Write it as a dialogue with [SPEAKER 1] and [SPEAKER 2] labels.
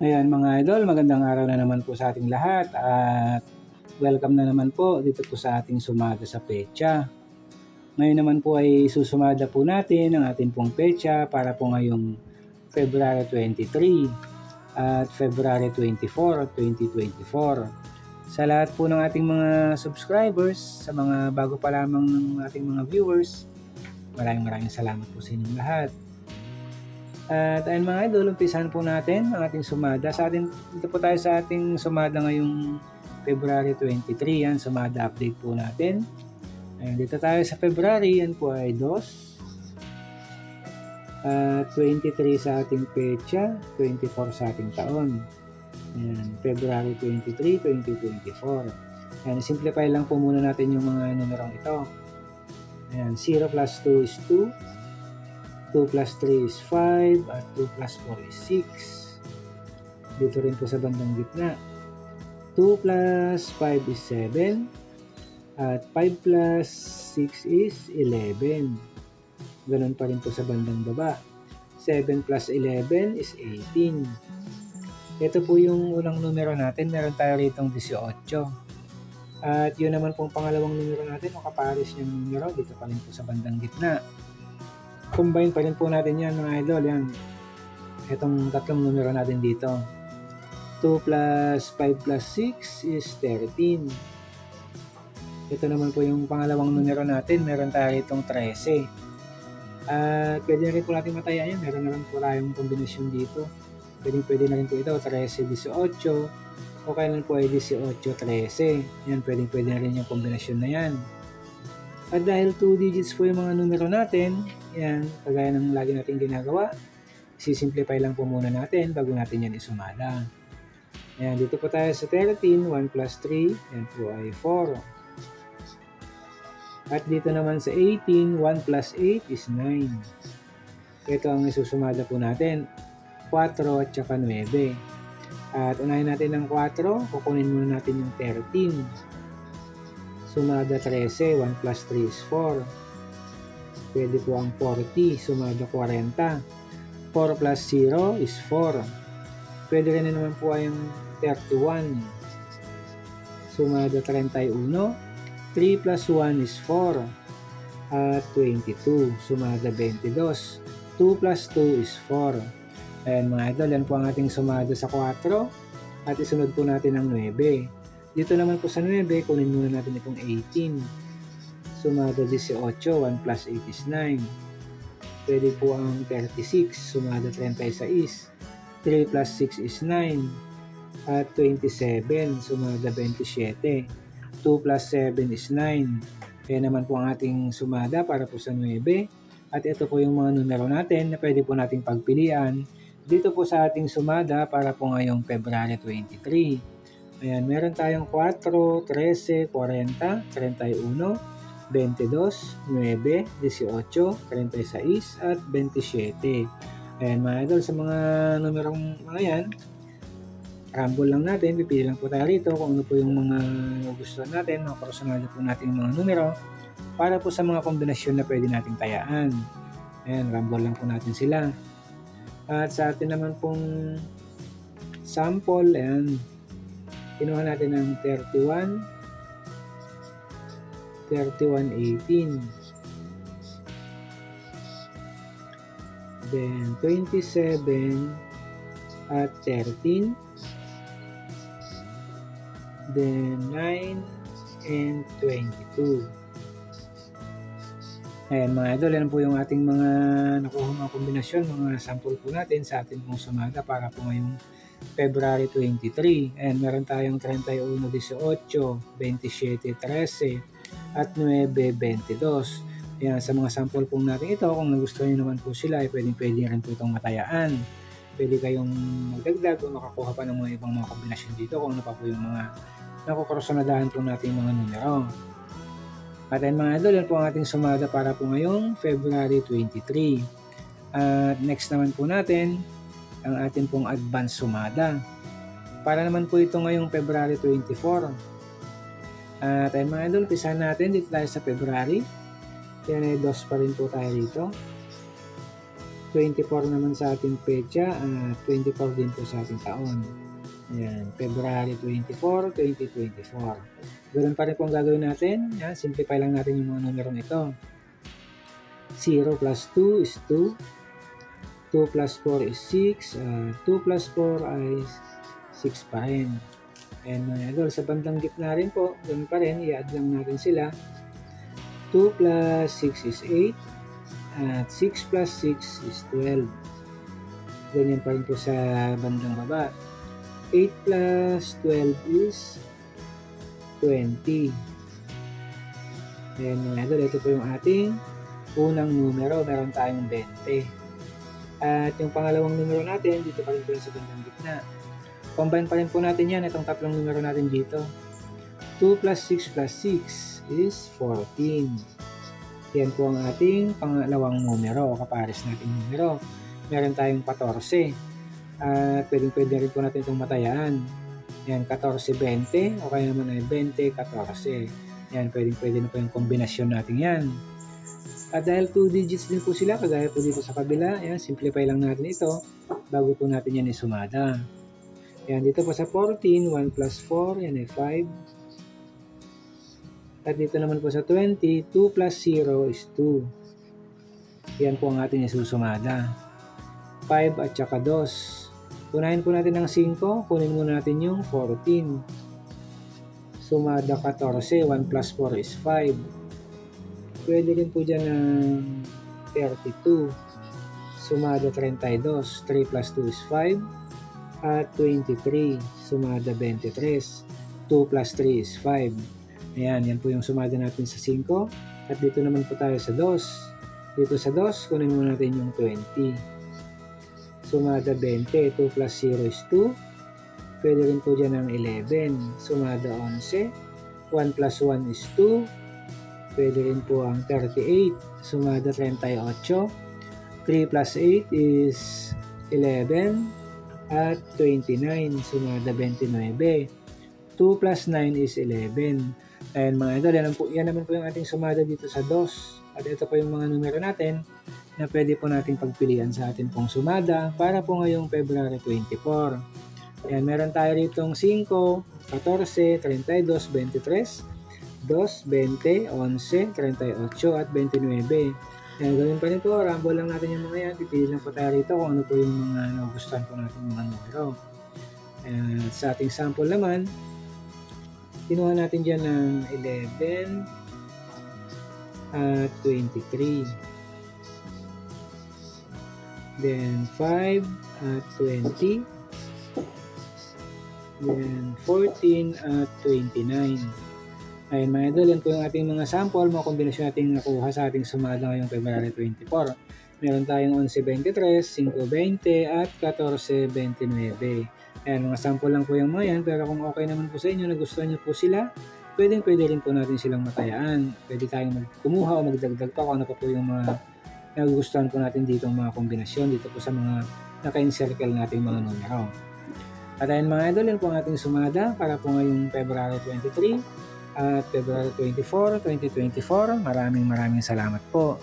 [SPEAKER 1] Ayan mga idol, magandang araw na naman po sa ating lahat at welcome na naman po dito po sa ating sumada sa pecha. Ngayon naman po ay susumada po natin ang ating pong pecha para po ngayong February 23 at February 24, 2024. Sa lahat po ng ating mga subscribers, sa mga bago pa lamang ng ating mga viewers, maraming maraming salamat po sa inyong lahat. At ayun mga idol, umpisahan po natin ang ating sumada. Sa atin, dito po tayo sa ating sumada ngayong February 23. Yan, sumada update po natin. Ayan, dito tayo sa February. Yan po ay 2. At 23 sa ating pecha, 24 sa ating taon. Ayan, February 23, 2024. Ayan, simplify lang po muna natin yung mga numerong ito. Ayan, 0 plus 2 is 2. 2 plus 3 is 5 at 2 plus 4 is 6. Dito rin po sa bandang gitna. 2 plus 5 is 7 at 5 plus 6 is 11. Ganun pa rin po sa bandang baba. 7 plus 11 is 18. Ito po yung unang numero natin. Meron tayo rito 18. At yun naman pong pangalawang numero natin, o kapares yung numero, dito pa rin po sa bandang gitna combine pa rin po natin yan mga idol. Yan. Itong tatlong numero natin dito. 2 plus 5 plus 6 is 13. Ito naman po yung pangalawang numero natin. Meron tayo itong 13. At pwede na rin po natin mataya yan. Meron na rin po tayong kombinasyon dito. Pwede, pwede na rin po ito. 13, 18. O kailan po ay 18, 13. Yan, pwede, pwede na rin yung kombinasyon na yan. At dahil 2 digits po yung mga numero natin, yan, kagaya ng lagi natin ginagawa, sisimplify lang po muna natin bago natin yan isumada. Ayan, dito po tayo sa 13, 1 plus 3, yan po ay 4. At dito naman sa 18, 1 plus 8 is 9. Ito ang isusumada po natin, 4 at saka 9. At unahin natin ng 4, kukunin muna natin yung 13. Sumada 13, 1 plus 3 is 4. Pwede po ang 40, sumada 40. 4 plus 0 is 4. Pwede rin naman po ay yung 31. Sumada 31. 3 plus 1 is 4. At 22. Sumada 22. 2 plus 2 is 4. Ayan mga idol, yan po ang ating sumada sa 4. At isunod po natin ang 9. Dito naman po sa 9, kunin muna natin itong 18. Sumada 18, 1 plus 8 is 9. Pwede po ang 36, sumada 36. 3 plus 6 is 9. At 27, sumada 27. 2 plus 7 is 9. Kaya naman po ang ating sumada para po sa 9. At ito po yung mga numero natin na pwede po nating pagpilian dito po sa ating sumada para po ngayong February 23. Ayan, meron tayong 4, 13, 40, 31, 22, 9, 18, 36, at 27. Ayan mga idol, sa mga numerong mga yan, rumble lang natin, pipili lang po tayo rito kung ano po yung mga gusto natin, mga personal po natin yung mga numero, para po sa mga kombinasyon na pwede nating tayaan. Ayan, rumble lang po natin sila. At sa atin naman pong sample, ayan, Kinuha natin ng 31, 3118. Then 27 at 13. Then 9 and 22. Ayan mga idol, yan po yung ating mga nakuha mga kombinasyon, mga sample po natin sa ating pong sumada para po ngayong February 23. And meron tayong 31, 18, 27, 13 at 9, 22. Yan, sa mga sample po natin ito, kung nagustuhan nyo naman po sila, ay pwedeng pwede rin po itong matayaan. Pwede kayong magdagdag o makakuha pa ng mga ibang mga kombinasyon dito kung ano pa po yung mga nakukursunadahan po natin mga numero. At ayun mga idol, yan po ang ating sumada para po ngayong February 23. At next naman po natin, ang ating pong advance sumada. Para naman po ito ngayong February 24. At ayun mga idol, pisahan natin dito tayo sa February. Yan ay dos pa rin po tayo dito. 24 naman sa ating pecha at 24 din po sa ating taon. Ayan, February 24, 2024. Ganun pa rin po gagawin natin. Yan, simplify lang natin yung mga numerong ito. 0 plus 2 is 2. 2 plus 4 is 6. Uh, 2 plus 4 ay 6 pa rin. And mga idol, sa bandang gitna rin po, ganun pa rin, i-add lang natin sila. 2 plus 6 is 8. At 6 plus 6 is 12. Ganyan pa rin po sa bandang baba. 8 plus 12 is 20. Ayan mga idol, ito po yung ating unang numero. Meron tayong 20. At yung pangalawang numero natin, dito pa rin po sa bandang gitna. Combine pa rin po natin yan, itong tatlong numero natin dito. 2 plus 6 plus 6 is 14. Yan po ang ating pangalawang numero, kapares natin numero. Meron tayong 14. At pwedeng pwede rin po natin itong matayan. Yan, 14-20 o kaya naman ay 20-14. Yan, pwedeng pwede na po yung kombinasyon natin yan. At dahil 2 digits din po sila, kagaya po dito sa kabila, yan, simplify lang natin ito bago po natin yan isumada. Yan, dito po sa 14, 1 plus 4, yan ay 5. At dito naman po sa 20, 2 plus 0 is 2. Yan po ang ating isusumada. 5 at saka 2. Unahin po natin ng 5, kunin muna natin yung 14. Sumada 14, 1 plus 4 is 5. Pwede rin po dyan ng 32. Sumada 32, 3 plus 2 is 5. At 23, sumada 23. 2 plus 3 is 5. Ayan, yan po yung sumada natin sa 5. At dito naman po tayo sa 2. Dito sa 2, kunin muna natin yung 20 sumada 20, 2 plus 0 is 2. Pwede rin po dyan ng 11, sumada 11, 1 plus 1 is 2. Pwede rin po ang 38, sumada 38. 3 plus 8 is 11, at 29, sumada 29. 2 plus 9 is 11. And mga idol, yan, po, yan naman po yung ating sumada dito sa DOS. At ito po yung mga numero natin na pwede po nating pagpilian sa atin pong sumada para po ngayong February 24. Ayan, meron tayo rito 5, 14, 32, 23, 2, 20, 11, 38, at 29. Ayan, gawin pa rin po, rumble lang natin yung mga yan. Pipili lang po tayo rito kung ano po yung mga nagustuhan po natin mga numero. Ayan, sa ating sample naman, kinuha natin dyan ng 11 at 23. Then 5 at 20. Then 14 at 29. Ayun mga idol, yan po yung ating mga sample, mga kombinasyon natin nakuha sa ating sumada ngayong February 24. Meron tayong 11.23, 5.20 at 14.29. Ayan, mga sample lang po yung mga yan, pero kung okay naman po sa inyo, nagustuhan nyo po sila, pwedeng pwede rin po natin silang matayaan. Pwede tayong kumuha o magdagdag pa kung ano pa po yung mga nagugustuhan po natin dito mga kombinasyon dito po sa mga naka-encircle nating mga numero. At ayun mga idol, yan po ang ating sumada para po ngayong February 23 at February 24, 2024. Maraming maraming salamat po.